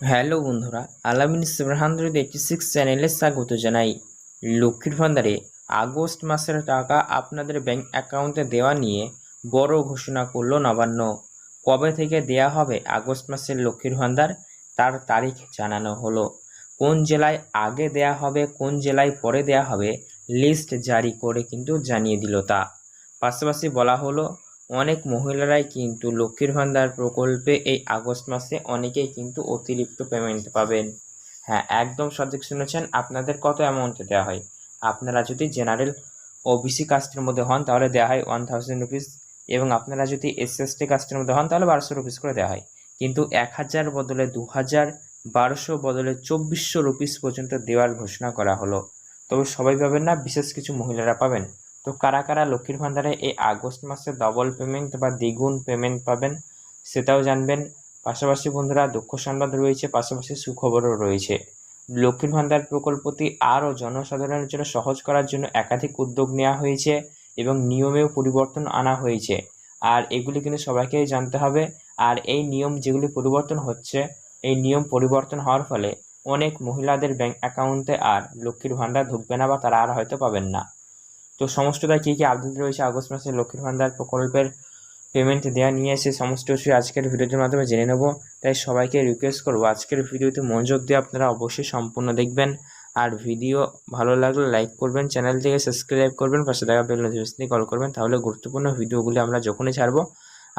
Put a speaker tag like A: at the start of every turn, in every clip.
A: Hello বন্ধুরা, আলামিন seven eighty six চ্যানেলে স্বাগত জানাই। লক্ষ্মীর ভান্ডারে আগস্ট মাসের টাকা আপনাদের ব্যাংক অ্যাকাউন্টে দেওয়া নিয়ে বড় ঘোষণা করল নবান্ন। কবে থেকে দেয়া হবে আগস্ট মাসের লক্ষ্মীর ভান্ডার, তার তারিখ জানানো হলো। কোন জেলায় আগে দেয়া হবে, কোন জেলায় পরে দেয়া হবে লিস্ট জারি করে কিন্তু জানিয়ে দিল তা। পাশাপাশি বলা হলো অনেক মহিলারাই কিন্তু লক্ষ্মীর ভান্ডার প্রকল্পে এই আগস্ট মাসে অনেকেই কিন্তু অতিরিক্ত পেমেন্ট পাবেন। হ্যাঁ একদম সঠিক শুনেছেন। আপনাদের কত অ্যামাউন্টে দেওয়া হয়? আপনারা যদি জেনারেল ওবিসি কাস্টের মধ্যে হন, তাহলে দেওয়া হয় ওয়ান থাউজেন্ড রুপিস এবং আপনারা যদি এস এস টি কাস্টের মধ্যে হন, তাহলে বারোশো রুপিস করে দেওয়া হয়। কিন্তু এক হাজার বদলে দু হাজার, বারোশো বদলে চব্বিশশো রুপিস পর্যন্ত দেওয়ার ঘোষণা করা হলো। তবে সবাই পাবেন না, বিশেষ কিছু মহিলারা পাবেন। তো কারা কারা লক্ষ্মীর ভান্ডারে এই আগস্ট মাসে ডবল পেমেন্ট বা দ্বিগুণ পেমেন্ট পাবেন সেটাও জানবেন। পাশাপাশি বন্ধুরা, দুঃখ সংবাদ রয়েছে, পাশাপাশি সুখবরও রয়েছে। লক্ষ্মীর ভান্ডার প্রকল্পটি আরও জনসাধারণের জন্য সহজ করার জন্য একাধিক উদ্যোগ নেওয়া হয়েছে এবং নিয়মেও পরিবর্তন আনা হয়েছে। আর এগুলি কিন্তু সবাইকেই জানতে হবে। আর এই নিয়ম যেগুলি পরিবর্তন হচ্ছে, এই নিয়ম পরিবর্তন হওয়ার ফলে অনেক মহিলাদের ব্যাংক অ্যাকাউন্টে আর লক্ষ্মীর ভান্ডার ঢুকবে না বা তারা আর হয়তো পাবেন না। তো সমস্তটা কী কী আপডেট রয়েছে আগস্ট মাসে লক্ষ্মীর ভান্ডার প্রকল্পের পেমেন্ট দেওয়া নিয়ে এসে সমস্ত কিছু আজকের ভিডিওটির মাধ্যমে জেনে নেব। তাই সবাইকে রিকোয়েস্ট করব আজকের ভিডিওতে মনোযোগ দিয়ে আপনারা অবশ্যই সম্পূর্ণ দেখবেন। আর ভিডিও ভালো লাগলে লাইক করবেন চ্যানেল থেকে সাবস্ক্রাইব করবেন, পাশে দেখা বেল নোটিফিকেশন কল করবেন, তাহলে গুরুত্বপূর্ণ ভিডিওগুলি আমরা যখনই ছাড়বো,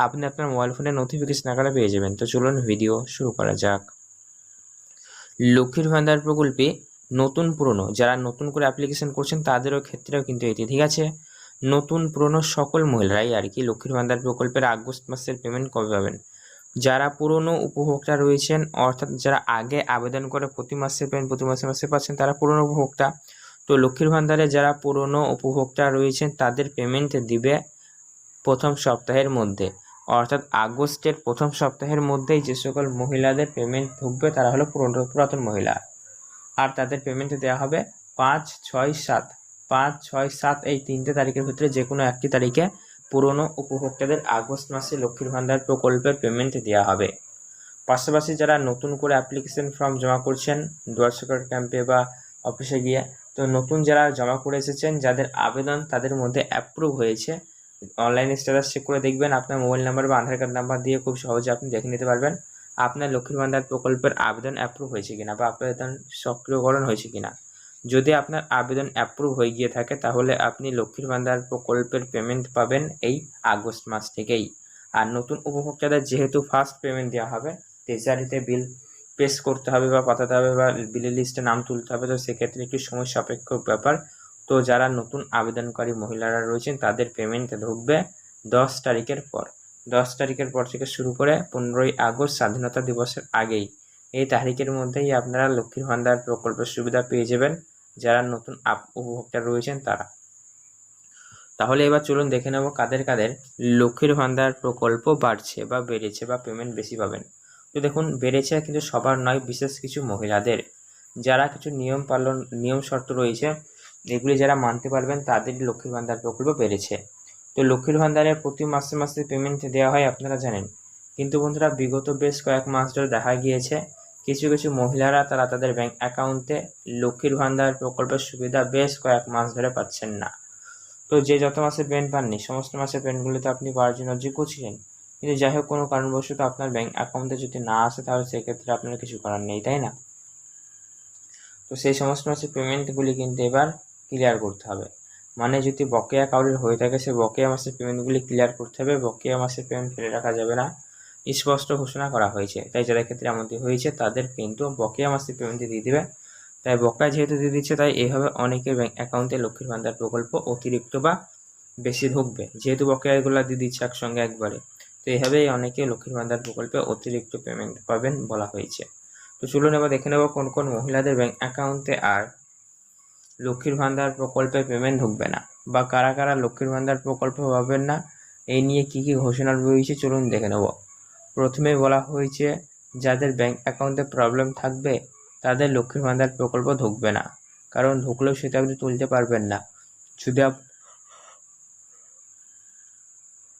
A: আপনি আপনার মোবাইল ফোনে নোটিফিকেশন আকারে পেয়ে যাবেন। তো চলুন ভিডিও শুরু করা যাক। লক্ষ্মীর ভান্ডার প্রকল্পে নতুন পুরনো, যারা নতুন করে অ্যাপ্লিকেশন করছেন তাদেরও ক্ষেত্রেও কিন্তু এটি, ঠিক আছে? নতুন পুরনো সকল মহিলারাই আর কি লক্ষ্মীর ভান্ডার প্রকল্পের আগস্ট মাসের পেমেন্ট কবে পাবেন? যারা পুরনো উপভোক্তা রয়েছেন, অর্থাৎ যারা আগে আবেদন করে প্রতি মাসে পেমেন্ট প্রতি মাসে মাসে পাচ্ছেন, তারা পুরনো উপভোক্তা। তো লক্ষ্মীর ভান্ডারে যারা পুরনো উপভোক্তা রয়েছেন, তাদের পেমেন্ট দিবে প্রথম সপ্তাহের মধ্যে। অর্থাৎ আগস্টের প্রথম সপ্তাহের মধ্যেই যে সকল মহিলাদের পেমেন্ট ঢুকবে, তারা হলো পুরনো, পুরাতন মহিলা। আর তাদের পেমেন্ট দেওয়া হবে পাঁচ ছয় সাত। পাঁচ ছয় সাত এই তিনটে তারিখের ভিতরে যে কোনো একটি তারিখে পুরনো উপভোক্তাদের আগস্ট মাসে লক্ষ্মীর ভান্ডার প্রকল্পের পেমেন্ট দেওয়া হবে। পাশাপাশি যারা নতুন করে অ্যাপ্লিকেশন ফর্ম জমা করছেন, দুয়ার সরকার ক্যাম্পে বা অফিসে গিয়ে, তো নতুন যারা জমা করে এসেছেন, যাদের আবেদন তাদের মধ্যে অ্যাপ্রুভ হয়েছে অনলাইন স্ট্যাটাস চেক করে দেখবেন। আপনার মোবাইল নাম্বার বা আধার কার্ড নাম্বার দিয়ে খুব সহজে আপনি দেখে নিতে পারবেন। আপনার লক্ষ্মীর ভান্ডার প্রকল্পের আবেদন অ্যাপ্রুভ হয়েছে কিনা বা আবেদন সক্রিয়করণ হয়েছে কিনা? যদি আপনার আবেদন অ্যাপ্রুভ হয়ে গিয়ে থাকে, তাহলে আপনি লক্ষ্মীর ভান্ডার প্রকল্পের পেমেন্ট পাবেন এই আগস্ট মাস থেকেই। আর নতুন উপভোক্তাদের যেহেতু ফার্স্ট পেমেন্ট দেওয়া হবে ট্রেজারিতে বিল পেশ করতে হবে বা পাঠাতে হবে বা বিলের লিস্টে নাম তুলতে হবে, তো সেক্ষেত্রে একটু সময় সাপেক্ষ ব্যাপার। তো যারা নতুন আবেদনকারী মহিলারা রয়েছেন, তাদের পেমেন্ট ঢুকবে দশ তারিখের পর। দশ তারিখের পর থেকে শুরু করে পনেরোই আগস্ট স্বাধীনতা দিবসের আগেই। এই তারিখের মধ্যেই আপনারা লক্ষ্মীর ভান্ডার প্রকল্পের সুবিধা পেয়ে যাবেন। যারা নতুন আপ উপভোক্তা রয়েছেন তারা। তাহলে এবার চলুন দেখে নেব কাদের কাদের লক্ষ্মীর ভান্ডার প্রকল্প বাড়ছে বা বেড়েছে বা পেমেন্ট বেশি পাবেন। তো দেখুন, বেড়েছে কিন্তু সবার নয়, বিশেষ কিছু মহিলাদের। যারা কিছু নিয়ম পালন নিয়ম শর্ত রয়েছে, এগুলি যারা মানতে পারবেন তাদের লক্ষ্মীর ভান্ডার প্রকল্প বেড়েছে। তো লক্ষ্মীর ভান্ডারে প্রতি মাসে মাসে পেমেন্ট দেওয়া হয়, আপনারা জানেন। কিন্তু বন্ধুরা, বিগত বেশ কয়েক মাস ধরে দেখা গিয়েছে, কিছু কিছু মহিলারা তারা তাদের ব্যাংক অ্যাকাউন্টে লক্ষ্মীর ভান্ডার প্রকল্পের সুবিধা বেশ কয়েক মাস ধরে পাচ্ছেন না। তো যে যত মাসে পেন পাননি, সমস্ত মাসের পেনগুলিতে আপনি পাওয়ার জন্য যোগ্য ছিলেন কিন্তু যাই হোক, কোনো কারণবশত আপনার ব্যাংক অ্যাকাউন্টে যদি না আসে, তাহলে সেক্ষেত্রে আপনার কিছু করার নেই, তাই না? তো সেই সমস্ত মাসের পেমেন্টগুলি কিন্তু এবার ক্লিয়ার করতে হবে। মানে যদি বকেয়া কাউরির হয়ে থাকে, সে বকেয়া মাসের পেমেন্টগুলি ক্লিয়ার করতে হবে, বকেয়া মাসের পেমেন্ট ফেলে রাখা যাবে না। স্পষ্ট ঘোষণা করা হয়েছে। তাই যাদের ক্ষেত্রে এমনটি হয়েছে, তাদের কিন্তু বকেয়া মাসের পেমেন্ট দিয়ে দেবে। তাই বকেয়া যেহেতু দিয়ে দিচ্ছে, তাই এইভাবে অনেকের ব্যাংক অ্যাকাউন্টে লক্ষ্মীর ভান্ডার প্রকল্প অতিরিক্ত বা বেশি ঢুকবে। যেহেতু বকেয়াগুলো দিয়ে দিচ্ছে একসঙ্গে একবারে, তো এইভাবেই অনেকে লক্ষ্মীর ভান্ডার প্রকল্পে অতিরিক্ত পেমেন্ট পাবেন বলা হয়েছে। তো চলুন এবার দেখে নেব কোন কোন মহিলাদের ব্যাংক অ্যাকাউন্টে আর লক্ষ্মীর ভান্ডার প্রকল্পে পেমেন্ট ঢুকবে না। বা কারা কারা লক্ষ্মীর ভান্ডার প্রকল্প পাবেন না, এই নিয়ে কি কি ঘোষণা রয়েছে চলুন দেখে নেব। প্রথমে বলা হয়েছে, যাদের ব্যাংক অ্যাকাউন্টে প্রবলেম থাকবে, তাদের লক্ষ্মীর ভান্ডার প্রকল্প ঢুকবে না। কারণ ঢুকলেও সেটা আপনি তুলতে পারবেন না। যদি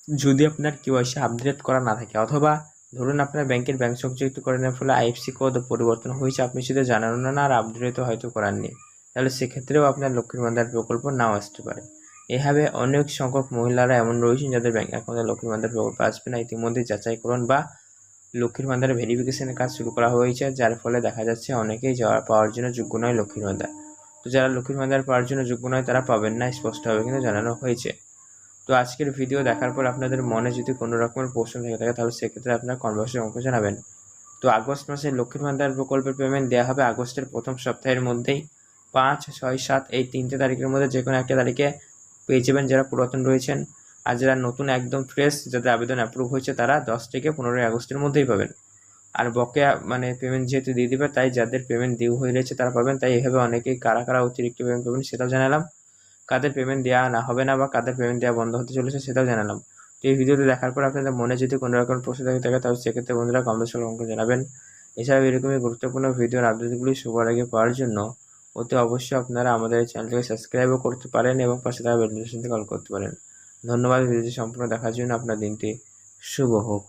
A: যদি আপনার কেওয়াইসি আপডেট করা না থাকে, অথবা ধরুন আপনার ব্যাংকের ব্যাংক সংযুক্ত করানোর ফলে আইএফসি কোড পরিবর্তন হয়েছে, আপনি শুধু জানানো না আর আপডেট হয়তো করাননি। তাহলে সেক্ষেত্রেও আপনার লক্ষ্মীর ভান্ডার প্রকল্প নাও আসতে পারে। এভাবে অনেক সংখ্যক মহিলারা এমন রয়েছেন যাদের ব্যাংক অ্যাকাউন্টে লক্ষ্মীর ভান্ডার প্রকল্প আসবে না। ইতিমধ্যে যাচাইকরণ বা লক্ষ্মীর ভান্ডারের ভেরিফিকেশনের কাজ শুরু করা হয়েছে, যার ফলে দেখা যাচ্ছে অনেকেই যাওয়ার পাওয়ার জন্য যোগ্য নয় লক্ষ্মীর ভান্ডার। তো যারা লক্ষ্মীর ভান্ডার পাওয়ার জন্য যোগ্য নয়, তারা পাবেন না, স্পষ্টভাবে কিন্তু জানানো হয়েছে। তো আজকের ভিডিও দেখার পর আপনাদের মনে যদি কোনো রকমের প্রশ্ন থেকে থাকে, তাহলে সেক্ষেত্রে আপনার কনভার্সের অঙ্ক জানাবেন তো আগস্ট মাসে লক্ষ্মীর ভান্ডার প্রকল্পের পেমেন্ট দেওয়া হবে আগস্টের প্রথম সপ্তাহের মধ্যেই। পাঁচ, ছয়, সাত এই তিনটে তারিখের মধ্যে যে কোনো একটা তারিখে পেয়ে যাবেন যারা পুরাতন রয়েছেন আর যারা নতুন একদম ফ্রেশ যাদের আবেদন অ্যাপ্রুভ হয়েছে তারা দশ থেকে পনেরোই আগস্টের মধ্যেই পাবেন। আর বকেয়া মানে পেমেন্ট যেহেতু দিয়ে দিবে, তাই যাদের পেমেন্ট ডিউ হয়ে রয়েছে তারা পাবেন, তাই এভাবে অনেকেই কারা কারা অতিরিক্ত পেমেন্ট পাবেন সেটাও জানালাম। কাদের পেমেন্ট দেওয়া না হবে না বা কাদের পেমেন্ট দেওয়া বন্ধ হতে চলেছে সেটাও জানালাম। তো এই ভিডিওটি দেখার পর আপনাদের মনে যদি কোনো রকম প্রশ্ন থেকে থাকে তাহলে সেক্ষেত্রে বন্ধুরা কমেন্ট অঙ্ক জানাবেন। এছাড়াও এরকমই গুরুত্বপূর্ণ ভিডিওর আপডেটগুলি সবার আগে পাওয়ার জন্য অতি অবশ্যই আপনারা আমাদের এই চ্যানেলটিকে সাবস্ক্রাইবও করতে পারেন এবং পাশে থাকা বেল নোটিফিকেশনটি কল করতে পারেন। ধন্যবাদ। ভিডিওটি সম্পূর্ণ দেখার জন্য আপনার দিনটি শুভ হোক।